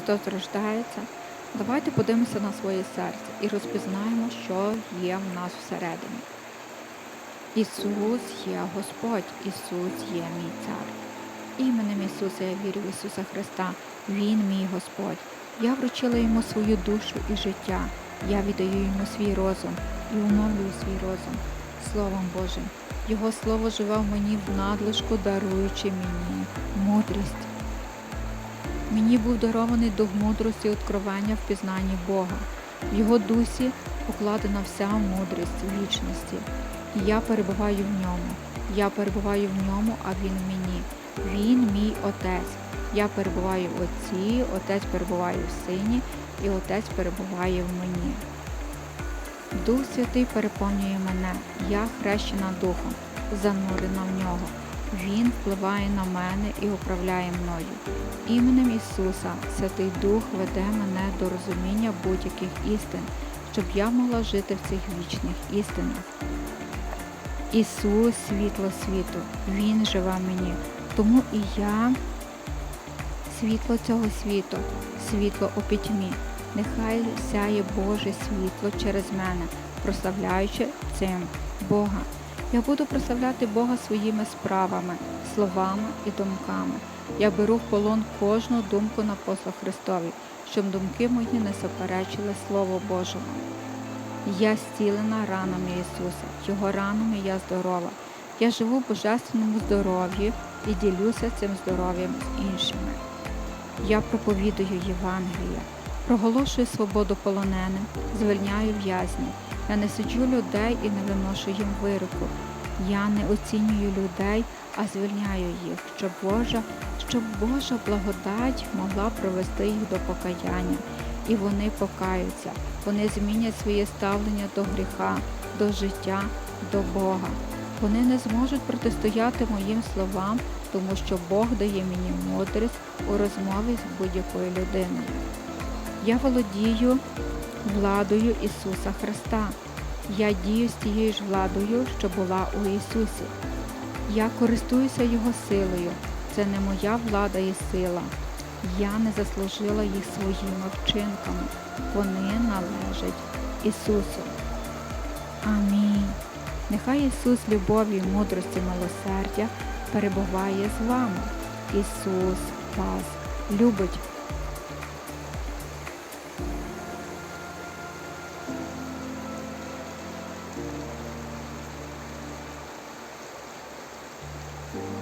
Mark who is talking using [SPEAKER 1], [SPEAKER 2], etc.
[SPEAKER 1] Христос рождається, давайте подивимося на своє серце і розпізнаємо, що є в нас всередині. Ісус є Господь, Ісус є мій цар. Іменем Ісуса я вірю в Ісуса Христа. Він мій Господь. Я вручила йому свою душу і життя. Я віддаю йому свій розум і оновлюю свій розум Словом Божим. Його слово живе в мені в надлишку, даруючи мені мудрість. Мені був дарований дух мудрості і откровення в пізнанні Бога. В його дусі покладена вся мудрість вічності. І я перебуваю в ньому. Я перебуваю в ньому, а він в мені. Він мій отець. Я перебуваю в Отці, Отець перебуває в Сині, і Отець перебуває в мені. Дух Святий переповнює мене, я хрещена Духом, занурена в нього. Він впливає на мене і управляє мною. Іменем Ісуса Святий Дух веде мене до розуміння будь-яких істин, щоб я могла жити в цих вічних істинах. Ісус світло світу, Він живе мені, тому і я світло цього світу, світло у пітьмі. Нехай сяє Боже світло через мене, прославляючи цим Бога. Я буду прославляти Бога своїми справами, словами і думками. Я беру в полон кожну думку на послуг Христові, щоб думки мої не суперечили Слову Божому. Я зцілена ранами Ісуса, Його ранами я здорова. Я живу в божественному здоров'ї і ділюся цим здоров'ям з іншими. Я проповідую Євангелія, проголошую свободу полоненим, звільняю в'язнів. Я не суджу людей і не виношу їм вироку. Я не оцінюю людей, а звільняю їх, щоб Божа, щоб Божа благодать могла провести їх до покаяння. І вони покаються, вони змінять своє ставлення до гріха, до життя, до Бога. Вони не зможуть протистояти моїм словам, тому що Бог дає мені мудрість у розмові з будь-якою людиною. Я володію владою Ісуса Христа. Я дію з тією ж владою, що була у Ісусі. Я користуюся Його силою. Це не моя влада і сила. Я не заслужила їх своїми вчинками. Вони належать Ісусу. Амінь. Нехай Ісус любові, мудрості, милосердя перебуває з вами. Ісус вас любить. Bye.